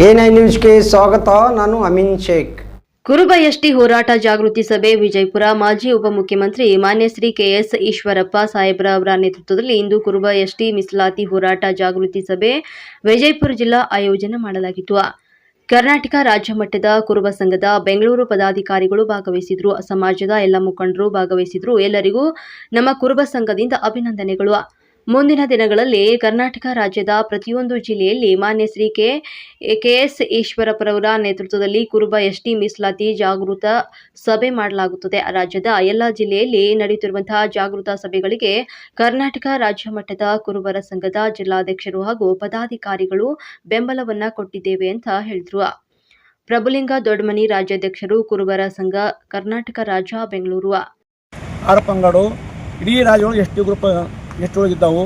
Nine ನ್ಯೂಸ್ಗೆ ಸ್ವಾಗತ, ನಾನು ಅಮಿನ್ ಶೇಖ್. ಕುರುಬ ಎಸ್ಟಿ ಹೋರಾಟ ಜಾಗೃತಿ ಸಭೆ ವಿಜಯಪುರ ಮಾಜಿ ಉಪಮುಖ್ಯಮಂತ್ರಿ ಮಾನ್ಯ ಶ್ರೀ ಕೆಎಸ್ ಈಶ್ವರಪ್ಪ ಸಾಹೇಬ್ರ ಅವರ ನೇತೃತ್ವದಲ್ಲಿ ಇಂದು ಕುರುಬ ಎಸ್ಟಿ ಮೀಸಲಾತಿ ಹೋರಾಟ ಜಾಗೃತಿ ಸಭೆ ವಿಜಯಪುರ ಜಿಲ್ಲಾ ಆಯೋಜನೆ ಮಾಡಲಾಗಿತ್ತು. ಕರ್ನಾಟಕ ರಾಜ್ಯ ಮಟ್ಟದ ಕುರುಬ ಸಂಘದ ಬೆಂಗಳೂರು ಪದಾಧಿಕಾರಿಗಳು ಭಾಗವಹಿಸಿದ್ರು. ಸಮಾಜದ ಎಲ್ಲ ಮುಖಂಡರು ಭಾಗವಹಿಸಿದ್ರು. ಎಲ್ಲರಿಗೂ ನಮ್ಮ ಕುರುಬ ಸಂಘದಿಂದ ಅಭಿನಂದನೆಗಳು. ಮುಂದಿನ ದಿನಗಳಲ್ಲಿ ಕರ್ನಾಟಕ ರಾಜ್ಯದ ಪ್ರತಿಯೊಂದು ಜಿಲ್ಲೆಯಲ್ಲಿ ಮಾನ್ಯ ಶ್ರೀ ಕೆ, ಕೆಎಸ್ ಈಶ್ವರಪ್ಪರವರ ನೇತೃತ್ವದಲ್ಲಿ ಕುರುಬ ಎಸ್ಟಿ ಮೀಸಲಾತಿ ಜಾಗೃತ ಸಭೆ ಮಾಡಲಾಗುತ್ತದೆ. ರಾಜ್ಯದ ಎಲ್ಲ ಜಿಲ್ಲೆಯಲ್ಲಿ ನಡೆಯುತ್ತಿರುವಂತಹ ಜಾಗೃತ ಸಭೆಗಳಿಗೆ ಕರ್ನಾಟಕ ರಾಜ್ಯ ಮಟ್ಟದ ಕುರುಬರ ಸಂಘದ ಜಿಲ್ಲಾಧ್ಯಕ್ಷರು ಹಾಗೂ ಪದಾಧಿಕಾರಿಗಳು ಬೆಂಬಲವನ್ನ ಕೊಟ್ಟಿದ್ದೇವೆ ಅಂತ ಹೇಳಿದ್ರು. ಪ್ರಭುಲಿಂಗ ದೊಡ್ಡಮನಿ ರಾಜ್ಯಾಧ್ಯಕ್ಷರು ಕುರುಬರ ಸಂಘ ಕರ್ನಾಟಕ ರಾಜ್ಯ ಬೆಂಗಳೂರು. ಆರು ಪಂಗಡು ಇಡೀ ರಾಜ್ಯಗಳು ಎಷ್ಟು ಗ್ರೂಪ್ ಎಷ್ಟು ಇದ್ದಾವು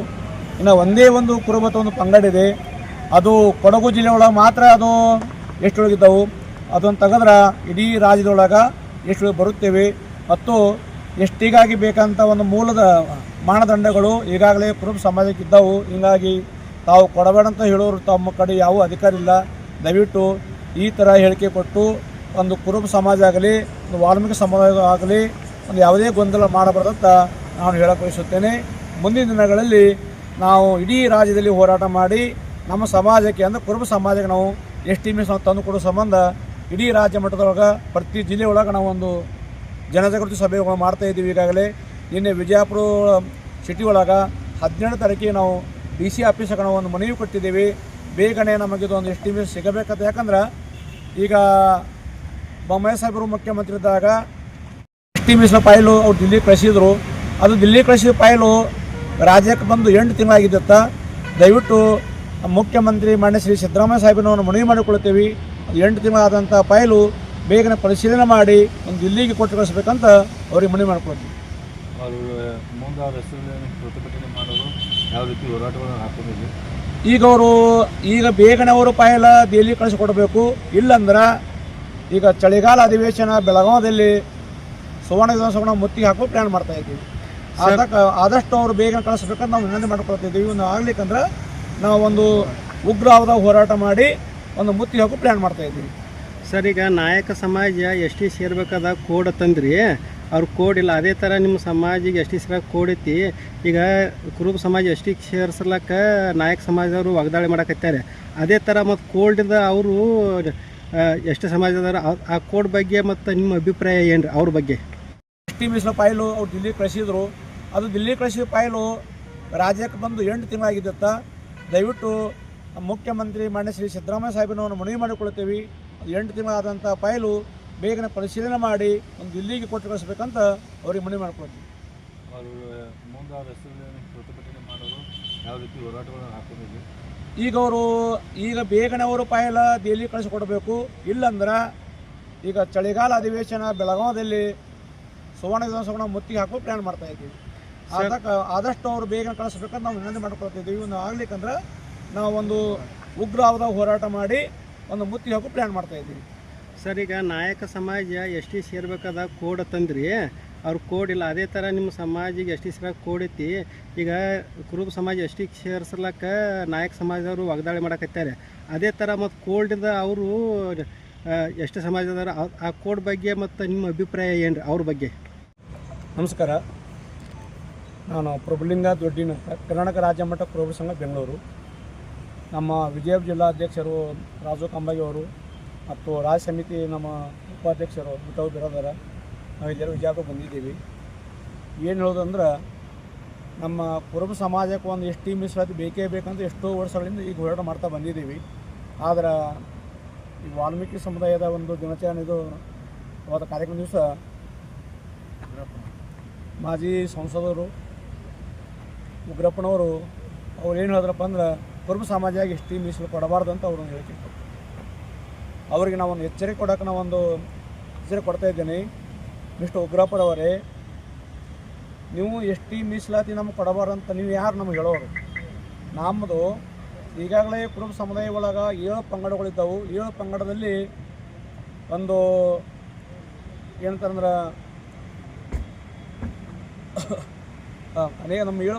ಇನ್ನು ಒಂದೇ ಒಂದು ಕುರುಬತ ಒಂದು ಪಂಗಡಿದೆ. ಅದು ಕೊಡಗು ಜಿಲ್ಲೆಯೊಳಗೆ ಮಾತ್ರ ಅದು ಎಷ್ಟು ಒಳಗಿದ್ದಾವು ಅದನ್ನು ತೆಗೆದ್ರೆ ಇಡೀ ರಾಜ್ಯದೊಳಗೆ ಎಷ್ಟು ಬರುತ್ತೇವೆ? ಮತ್ತು ಎಷ್ಟಿಗಾಗಿ ಬೇಕಂತ ಒಂದು ಮೂಲದ ಮಾನದಂಡಗಳು ಈಗಾಗಲೇ ಕುರುಬ ಸಮಾಜಕ್ಕೆ ಇದ್ದವು ಹೀಗಾಗಿ ತಾವು ಕೊಡಬೇಡ ಅಂತ ಹೇಳೋರು ತಮ್ಮ ಕಡೆ ಯಾವ ಅಧಿಕಾರ ಇಲ್ಲ. ದಯವಿಟ್ಟು ಈ ಥರ ಹೇಳಿಕೆ ಕೊಟ್ಟು ಒಂದು ಕುರುಬ ಸಮಾಜ ಆಗಲಿ, ಒಂದು ವಾಲ್ಮೀಕಿ ಸಮಾಜ ಆಗಲಿ, ಒಂದು ಯಾವುದೇ ಗೊಂದಲ ಮಾಡಬಾರ್ದಂತ ನಾನು ಹೇಳಕ್ಕೆ ಬಯಸುತ್ತೇನೆ. ಮುಂದಿನ ದಿನಗಳಲ್ಲಿ ನಾವು ಇಡೀ ರಾಜ್ಯದಲ್ಲಿ ಹೋರಾಟ ಮಾಡಿ ನಮ್ಮ ಸಮಾಜಕ್ಕೆ ಅಂದರೆ ಕುರುಬ ಸಮಾಜಕ್ಕೆ ನಾವು ಎಸ್ ಟಿ ಮೀಸ್ ತಂದು ಕೊಡೋ ಸಂಬಂಧ ಇಡೀ ರಾಜ್ಯ ಮಟ್ಟದೊಳಗೆ ಪ್ರತಿ ಜಿಲ್ಲೆ ಒಳಗೆ ನಾವೊಂದು ಜನಜಾಗೃತಿ ಸಭೆಗಳು ಮಾಡ್ತಾ ಇದ್ದೀವಿ ಈಗಾಗಲೇ. ನಿನ್ನೆ ವಿಜಯಪುರ ಸಿಟಿ ಒಳಗೆ ಹದಿನೇಳು ತಾರೀಕಿಗೆ ನಾವು ಡಿ ಸಿ ಆಫೀಸ್ಗೆ ನಾವು ಒಂದು ಮನವಿ ಕೊಟ್ಟಿದ್ದೀವಿ. ಬೇಗನೆ ನಮಗೆ ಇದೊಂದು ಎಸ್ ಟಿ ಮೀಸ್ ಸಿಗಬೇಕಂತ. ಯಾಕಂದ್ರೆ ಈಗ ಬೊಮ್ಮಾಯಿ ಸಾಹೇಬರು ಮುಖ್ಯಮಂತ್ರಿ ಇದ್ದಾಗ ಎಸ್ ಟಿ ಮೀಸ್ನ ಫೈಲು ಅವ್ರು ದಿಲ್ಲಿ ಕಳಿಸಿದ್ರು. ಅದು ದಿಲ್ಲಿ ಕಳಿಸಿದ ಫೈಲು ರಾಜ್ಯಕ್ಕೆ ಬಂದು ಎಂಟು ತಿಂಗಳಾಗಿದ್ದತ್ತ. ದಯವಿಟ್ಟು ಮುಖ್ಯಮಂತ್ರಿ ಮಾನ್ಯ ಶ್ರೀ ಸಿದ್ದರಾಮಯ್ಯ ಸಾಹೇಬನವನ್ನು ಮನವಿ ಮಾಡಿಕೊಳ್ತೇವೆ ಅದು ಎಂಟು ತಿಂಗಳಾದಂಥ ಫೈಲು ಬೇಗನೆ ಪರಿಶೀಲನೆ ಮಾಡಿ ಒಂದು ದಿಲ್ಲಿಗೆ ಕೊಟ್ಟು ಕಳಿಸ್ಬೇಕಂತ ಅವ್ರಿಗೆ ಮನವಿ ಮಾಡ್ಕೊಳ್ತೀವಿ ಪ್ರತಿಭಟನೆ ಮಾಡೋರು ಯಾವ ರೀತಿ ಹೋರಾಟಗಳನ್ನು ಈಗ ಅವರು ಈಗ ಬೇಗನೆ ಅವರು ಪಾಯಲ ದಿಲ್ಲಿ ಕಳಿಸಿಕೊಡಬೇಕು. ಇಲ್ಲಂದ್ರೆ ಈಗ ಚಳಿಗಾಲ ಅಧಿವೇಶನ ಬೆಳಗಾವದಲ್ಲಿ ಸುವರ್ಣ ಮುತ್ತಿಗೆ ಹಾಕೋ ಪ್ಲ್ಯಾನ್ ಮಾಡ್ತಾ ಇದ್ದೀವಿ. ಅದಕ್ಕೆ ಆದಷ್ಟು ಅವರು ಬೇಗ ಕಳಿಸ್ಬೇಕಂತ ನಾವು ವಿನಂತಿ ಮಾಡ್ಕೊಳ್ತಿದ್ದೀವಿ. ಇನ್ನು ಆಗ್ಲಿಕ್ಕಂದ್ರೆ ನಾವು ಒಂದು ಉಗ್ರವಾದ ಹೋರಾಟ ಮಾಡಿ ಒಂದು ಮುತ್ತಿ ಹಾಕೋ ಪ್ಲ್ಯಾನ್ ಮಾಡ್ತಾ ಇದ್ದೀವಿ. ಸರ್ ಈಗ ನಾಯಕ ಸಮಾಜ ಎಸ್ ಟಿ ಸೇರ್ಬೇಕಾದ ಕೋಡ್ ತಂದ್ರಿ. ಅವ್ರ ಕೋಡ್ ಇಲ್ಲ ಅದೇ ಥರ ನಿಮ್ಮ ಸಮಾಜಿಗೆ ಎಸ್ ಟಿ ಸೇರಕ್ಕೆ ಕೋಡ್ ಐತಿ. ಈಗ ಕುರುಬ ಸಮಾಜ ಎಸ್ ಟಿ ಸೇರ್ಸಲಕ್ಕ ನಾಯಕ ಸಮಾಜದವರು ವಾಗ್ದಾಳಿ ಮಾಡಕತ್ತಾರೆ ಅದೇ ಥರ ಮತ್ತು ಕೋಲ್ಡಿಂದ ಅವರು ಎಷ್ಟು ಸಮಾಜದವರು ಆ- ಕೋಡ್ ಬಗ್ಗೆ ಮತ್ತು ನಿಮ್ಮ ಅಭಿಪ್ರಾಯ ಏನು ಅವ್ರ ಬಗ್ಗೆ? ಟಿ ಮೀಸ್ನ ಫೈಲು ಅವ್ರು ದಿಲ್ಲಿ ಕಳಿಸಿದ್ರು ಅದು ದಿಲ್ಲಿ ಕಳಿಸಿದ ಫೈಲು ರಾಜ್ಯಕ್ಕೆ ಬಂದು ಎಂಟು ತಿಂಗಳಾಗಿದ್ದತ್ತ. ದಯವಿಟ್ಟು ಮುಖ್ಯಮಂತ್ರಿ ಮಾನ್ಯ ಶ್ರೀ ಸಿದ್ದರಾಮಯ್ಯ ಸಾಹೇಬಿನವನ್ನು ಮನವಿ ಮಾಡಿಕೊಳ್ತೇವೆ. ಅದು ಎಂಟು ತಿಂಗಳಾದಂಥ ಫೈಲು ಬೇಗನೆ ಪರಿಶೀಲನೆ ಮಾಡಿ ಒಂದು ದಿಲ್ಲಿಗೆ ಕೊಟ್ಟು ಕಳಿಸ್ಬೇಕಂತ ಅವ್ರಿಗೆ ಮನವಿ ಮಾಡ್ಕೊಳ್ತೀವಿ. ಈಗ ಅವರು ಈಗ ಬೇಗನೆ ಅವರು ಪಾಯಲ ದೆಹಲಿ ಕಳಿಸಿಕೊಡ್ಬೇಕು ಇಲ್ಲಂದ್ರೆ ಈಗ ಚಳಿಗಾಲ ಅಧಿವೇಶನ ಬೆಳಗಾವದಲ್ಲಿ ಸುವರ್ಣ ವಿಧಾನಸಭೆ ಮುತ್ತಿಗೆ ಹಾಕೋ ಪ್ಲ್ಯಾನ್ ಮಾಡ್ತಾ ಇದ್ದೀವಿ. ಅದಕ್ಕೆ ಆದಷ್ಟು ಅವರು ಬೇಗ ಕಳಿಸ್ಬೇಕಂತ ನಾವು ವಿನಂತಿ ಮಾಡ್ಕೊಳ್ತಿದ್ದೀವಿ. ಒಂದು ಆಗ್ಲಿಕ್ಕಂದ್ರೆ ನಾವು ಒಂದು ಉಗ್ರವಾದ ಹೋರಾಟ ಮಾಡಿ ಒಂದು ಮುತ್ತಿಗೆ ಹಾಕೋ ಪ್ಲ್ಯಾನ್ ಮಾಡ್ತಾ ಇದ್ದೀವಿ. ಸರ್, ಈಗ ನಾಯಕ ಸಮಾಜ ಎಸ್ ಟಿ ಸೇರ್ಬೇಕಾದ ಕೋಡ್ ತಂದ್ರಿ. ಅವ್ರ ಕೋಡ್ ಇಲ್ಲ, ಅದೇ ಥರ ನಿಮ್ಮ ಸಮಾಜಿಗೆ ಎಸ್ ಟಿ ಸೇರಕ್ಕೆ ಕೋಡ್ ಐತಿ. ಈಗ ಕುರುಬ ಸಮಾಜ ಎಸ್ ಟಿ ಸೇರ್ಸಲಕ್ಕ ನಾಯಕ ಸಮಾಜದವರು ವಾಗ್ದಾಳಿ ಮಾಡಕತ್ತಾರೆ ಅದೇ ಥರ ಮತ್ತು ಕೋಲ್ಡಿಂದ ಅವರು ಎಷ್ಟು ಸಮಾಜದವರು ಆ- ಆ ಕೋಡ್ ಬಗ್ಗೆ ಮತ್ತು ನಿಮ್ಮ ಅಭಿಪ್ರಾಯ ಏನು ರೀ ಅವ್ರ ಬಗ್ಗೆ? ನಮಸ್ಕಾರ. ನಾನು ಪ್ರಭುಲಿಂಗ ದೊಡ್ಡಿನ ಕರ್ನಾಟಕ ರಾಜ್ಯ ಮಟ್ಟ ಪ್ರಭು ಸಂಘ ಬೆಂಗಳೂರು. ನಮ್ಮ ವಿಜಯಪುರ ಜಿಲ್ಲಾಧ್ಯಕ್ಷರು ರಾಜು ಕಂಬಾಗಿ ಅವರು ಮತ್ತು ರಾಜ್ಯ ಸಮಿತಿ ನಮ್ಮ ಉಪಾಧ್ಯಕ್ಷರು ಮುಟ್ಟವು ಬಿರೋದರ ನಾವೆಲ್ಲರೂ ವಿಜಯಪುರ ಬಂದಿದ್ದೀವಿ. ಏನು ಹೇಳೋದಂದ್ರೆ, ನಮ್ಮ ಕುರುಬ ಸಮಾಜಕ್ಕೆ ಒಂದು ಎಷ್ಟು ಮೀಸಲಾತಿ ಬೇಕೇ ಬೇಕಂತ ಎಷ್ಟೋ ವರ್ಷಗಳಿಂದ ಈಗ ಹೋರಾಟ ಮಾಡ್ತಾ ಬಂದಿದ್ದೀವಿ. ಆದ್ರೆ ಈ ವಾಲ್ಮೀಕಿ ಸಮುದಾಯದ ಒಂದು ದಿನಾಚರಣೆ ಇದು ಅವತ್ತು ಕಾರ್ಯಕ್ರಮ ದಿವಸ ಮಾಜಿ ಸಂಸದರು ಉಗ್ರಪ್ಪನವರು, ಅವ್ರು ಏನು ಹೇಳಿದ್ರಪ್ಪ ಅಂದ್ರೆ ಕುರುಬ ಸಮಾಜವಾಗಿ ಎಷ್ಟು ಮೀಸಲು ಕೊಡಬಾರ್ದು ಅಂತ ಅವ್ರನ್ನ ಹೇಳ್ತಿತ್ತು ಅವರಿಗೆ ನಾವೊಂದು ಎಚ್ಚರಿಕೆ ಕೊಡೋಕೆ ನಾವೊಂದು ಎಚ್ಚರಿಕೆ ಕೊಡ್ತಾ ಇದ್ದೀನಿ. ಮಿಸ್ಟರ್ ಉಗ್ರಪ್ಪನವರೇ, ನೀವು ಎಷ್ಟು ಮೀಸಲಾತಿ ನಮ್ಗೆ ಕೊಡಬಾರ್ದು ಅಂತ ನೀವು ಯಾರು ನಮ್ಗೆ ಹೇಳೋರು? ನಮ್ಮದು ಈಗಾಗಲೇ ಕುರುಬ ಸಮುದಾಯ ಒಳಗೆ ಏಳು ಪಂಗಡಗಳಿದ್ದವು. ಏಳು ಪಂಗಡದಲ್ಲಿ ಒಂದು ಏನಂತಾರಂದ್ರೆ ಅನೇಕ ನಮ್ಮ ಏಳು